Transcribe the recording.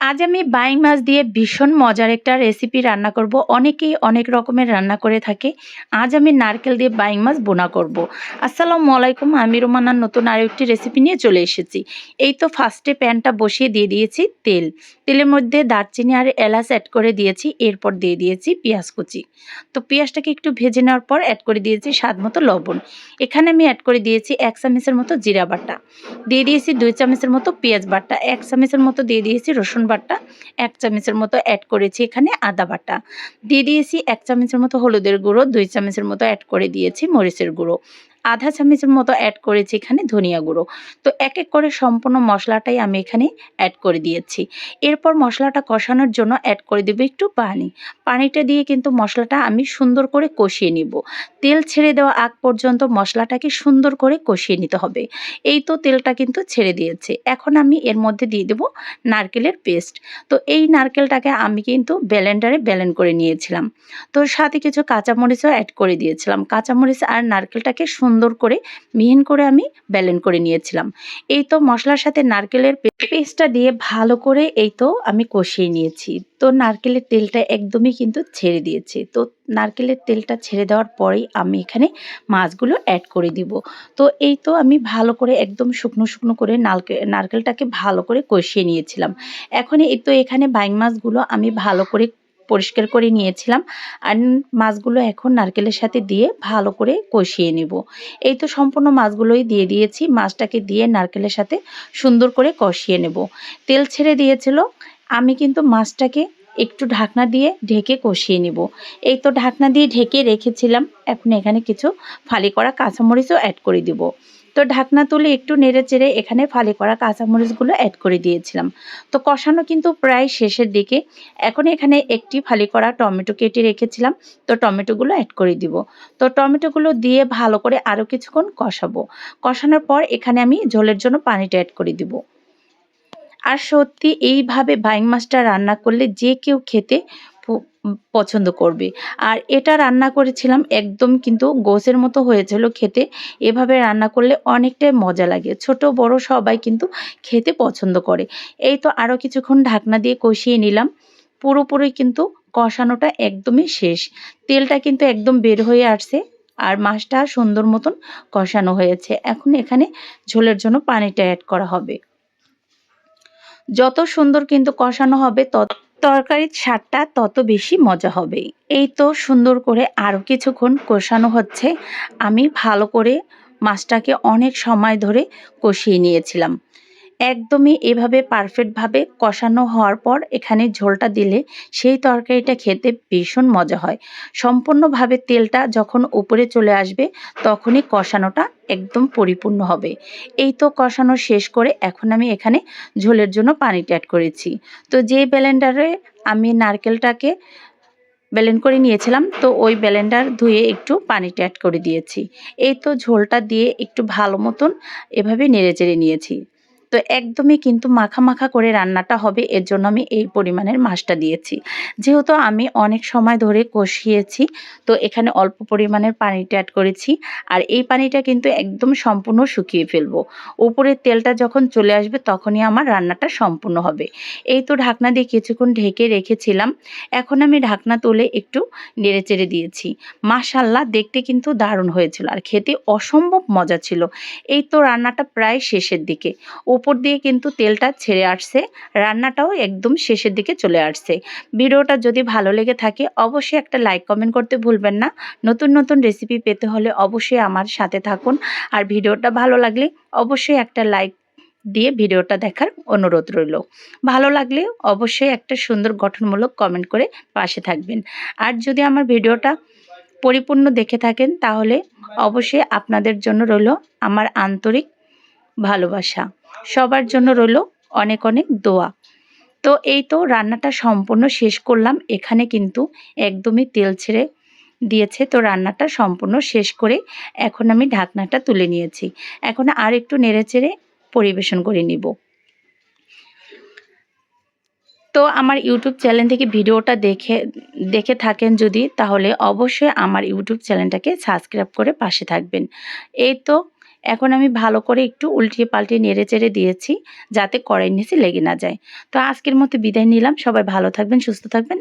আজ আমি বাইং মাছ দিয়ে ভীষণ মজার একটা রেসিপি রান্না করব। অনেকেই অনেক রকমের রান্না করে থাকে। আজ আমি নারকেল দিয়ে বাইং মাছ বোনা করব। আসসালামু আলাইকুম, আমি রোমানার নতুন আরও একটি রেসিপি নিয়ে চলে এসেছি। এই তো ফার্স্টে প্যানটা বসিয়ে দিয়ে দিয়েছি তেল। তেলের মধ্যে দারচিনি আর এলাচ অ্যাড করে দিয়েছি, এরপর দিয়ে দিয়েছি পেঁয়াজ কুচি। তো পেঁয়াজটাকে একটু ভেজে নেওয়ার পর অ্যাড করে দিয়েছি স্বাদ মতো লবণ। এখানে আমি অ্যাড করে দিয়েছি এক চামচের মতো জিরা বাটা। দিয়ে দিয়েছি দুই চামচের মতো পেঁয়াজ বাটা। এক চামচের মতো দিয়ে দিয়েছি রসুন বাটা এক চামচের মতো অ্যাড করেছি এখানে আদা বাটা। দিয়ে দিয়েছি এক চামচের মতো হলুদের গুঁড়ো, দুই চামচের মতো অ্যাড করে দিয়েছি মরিচের গুঁড়ো। আধা চামচের মতো অ্যাড করেছি এখানে ধনিয়া গুঁড়ো। তো এক এক করে সম্পূর্ণ মশলাটাই আমি এখানে অ্যাড করে দিয়েছি। এরপর মশলাটা কষানোর জন্য অ্যাড করে দেবো একটু পানি। পানিটা দিয়ে কিন্তু মশলাটা আমি সুন্দর করে কষিয়ে নিব। তেল ছেড়ে দেওয়া আগ পর্যন্ত মশলাটাকে সুন্দর করে কষিয়ে নিতে হবে। এই তো তেলটা কিন্তু ছেড়ে দিয়েছে। এখন আমি এর মধ্যে দিয়ে দেবো নারকেলের পেস্ট। তো এই নারকেলটাকে আমি কিন্তু ব্যালেন্ডারে ব্যালেন্ড করে নিয়েছিলাম। তো সাথে কিছু কাঁচামরিচও অ্যাড করে দিয়েছিলাম। কাঁচামরিচ আর নারকেলটাকে সুন্দর করে, মিহিন করে আমি ব্যালেন করে নিয়েছিলাম। এই তো মশলার সাথে নারকেলের পেস্টটা দিয়ে ভালো করে এই তো আমি কষিয়ে নিয়েছি। তো নারকেলের তেলটা একদমই কিন্তু ছেড়ে দিয়েছে। তো নারকেলের তেলটা ছেড়ে দেওয়ার পরেই আমি এখানে মাছগুলো অ্যাড করে দিব। তো এই তো আমি ভালো করে একদম শুকনো শুকনো করে নারকেল নারকেলটাকে ভালো করে কষিয়ে নিয়েছিলাম। এখন এই তো এখানে বাইং মাছগুলো আমি ভালো করে পরিষ্কার করে নিয়েছিলাম আর মাছগুলো এখন নারকেলের সাথে দিয়ে ভালো করে কষিয়ে নেব। এই তো সম্পূর্ণ মাছগুলোই দিয়ে দিয়েছি। মাছটাকে দিয়ে নারকেলের সাথে সুন্দর করে কষিয়ে নেব। তেল ছেড়ে দিয়েছিল। আমি কিন্তু মাছটাকে একটু ঢাকনা দিয়ে ঢেকে কষিয়ে নিব। এই তো ঢাকনা দিয়ে ঢেকে রেখেছিলাম। এখন এখানে কিছু ফালি করা কাঁচামরিচও অ্যাড করে দিব। তো ঢাকনা তুলে একটু নেড়ে চেড়ে এখানে ফালি করা কাঁচামরিচগুলো অ্যাড করে দিয়েছিলাম। তো কষানো কিন্তু প্রায় শেষের দিকে। এখন এখানে একটি ফালি করা টমেটো কেটে রেখেছিলাম। তো টমেটোগুলো অ্যাড করে দিব। তো টমেটোগুলো দিয়ে ভালো করে আরও কিছুক্ষণ কষাবো। কষানোর পর এখানে আমি ঝোলের জন্য পানিটা অ্যাড করে দিব। আর সত্যি এইভাবে বাইং মাছটা রান্না করলে যে কেউ খেতে পছন্দ করবে। আর এটা রান্না করেছিলাম, একদম কিন্তু গোসের মতো হয়েছিল খেতে। এভাবে রান্না করলে অনেকটাই মজা লাগে। ছোট, বড় সবাই কিন্তু খেতে পছন্দ করে। এই তো আরও কিছুক্ষণ ঢাকনা দিয়ে কষিয়ে নিলাম। পুরোপুরি কিন্তু কষানোটা একদমই শেষ। তেলটা কিন্তু একদম বের হয়ে আসছে আর মাছটা সুন্দর মতন কষানো হয়েছে। এখন এখানে ঝোলের জন্য পানিটা অ্যাড করা হবে। যত সুন্দর কিন্তু কষানো হবে, তত তরকারির স্বাদটা তত বেশি মজা হবে এই তো সুন্দর করে আরও কিছুক্ষণ কষানো হচ্ছে। আমি ভালো করে মাছটাকে অনেক সময় ধরে কষিয়ে নিয়েছিলাম। একদমই এভাবে পারফেক্টভাবে কষানো হওয়ার পর এখানে ঝোলটা দিলে সেই তরকারিটা খেতে ভীষণ মজা হয়। সম্পূর্ণভাবে তেলটা যখন উপরে চলে আসবে তখনই কষানোটা একদম পরিপূর্ণ হবে। এই তো কষানো শেষ করে এখন আমি এখানে ঝোলের জন্য পানিটা অ্যাড করেছি। তো যে ব্লেন্ডারে আমি নারকেলটাকে ব্লেন্ড করে নিয়েছিলাম, তো ওই ব্লেন্ডার ধুয়ে একটু পানিটা অ্যাড করে দিয়েছি। এই তো ঝোলটা দিয়ে একটু ভালো মতন এভাবে নেড়ে চেড়ে নিয়েছি। তো একদমই কিন্তু মাখা মাখা করে রান্নাটা হবে। এর জন্য আমি এই পরিমাণের মাছটা দিয়েছি। যেহেতু আমি অনেক সময় ধরে কষিয়েছি, তো এখানে অল্প পরিমাণের পানিটা অ্যাড করেছি। আর এই পানিটা কিন্তু একদম সম্পূর্ণ শুকিয়ে ফেলব। উপরের তেলটা যখন চলে আসবে তখনই আমার রান্নাটা সম্পূর্ণ হবে। এই তো ঢাকনা দিয়ে কিছুক্ষণ ঢেকে রেখেছিলাম। এখন আমি ঢাকনা তুলে একটু নেড়ে চেড়ে দিয়েছি। মাশাল্লাহ দেখতে কিন্তু দারুণ হয়েছিল। আর খেতে অসম্ভব মজা ছিল। এই তো রান্নাটা প্রায় শেষের দিকে। উপর দিয়ে কিন্তু তেলটা ছেড়ে আসছে, রান্নাটাও একদম শেষের দিকে চলে আসছে। ভিডিওটা যদি ভালো লেগে থাকে, অবশ্যই একটা লাইক কমেন্ট করতে ভুলবেন না। নতুন নতুন রেসিপি পেতে হলে অবশ্যই আমার সাথে থাকুন। আর ভিডিওটা ভালো লাগলে অবশ্যই একটা লাইক দিয়ে ভিডিওটা দেখার অনুরোধ রইল। ভালো লাগলে অবশ্যই একটা সুন্দর গঠনমূলক কমেন্ট করে পাশে থাকবেন। আর যদি আমার ভিডিওটা পরিপূর্ণ দেখে থাকেন, তাহলে অবশ্যই আপনাদের জন্য রইল আমার আন্তরিক ভালোবাসা। সবার জন্য রইল অনেক অনেক দোয়া। তো এই তো রান্নাটা সম্পূর্ণ শেষ করলাম। এখানে কিন্তু একদমই তেল ছেড়ে দিয়েছে। তো রান্নাটা সম্পূর্ণ শেষ করে এখন আমি ঢাকনাটা তুলে নিয়েছি। এখন আর একটু নেড়ে চেড়ে পরিবেশন করে নিব। তো আমার ইউটিউব চ্যানেল থেকে ভিডিওটা দেখে দেখে থাকেন যদি, তাহলে অবশ্যই আমার ইউটিউব চ্যানেলটাকে সাবস্ক্রাইব করে পাশে থাকবেন। এই তো এখন আমি ভালো করে একটু উল্টিয়ে পাল্টিয়ে নেড়ে চেড়ে দিয়েছি, যাতে কড়াই নিচে লেগে না যায়। তো আজকের মতো বিদায় নিলাম। সবাই ভালো থাকবেন, সুস্থ থাকবেন।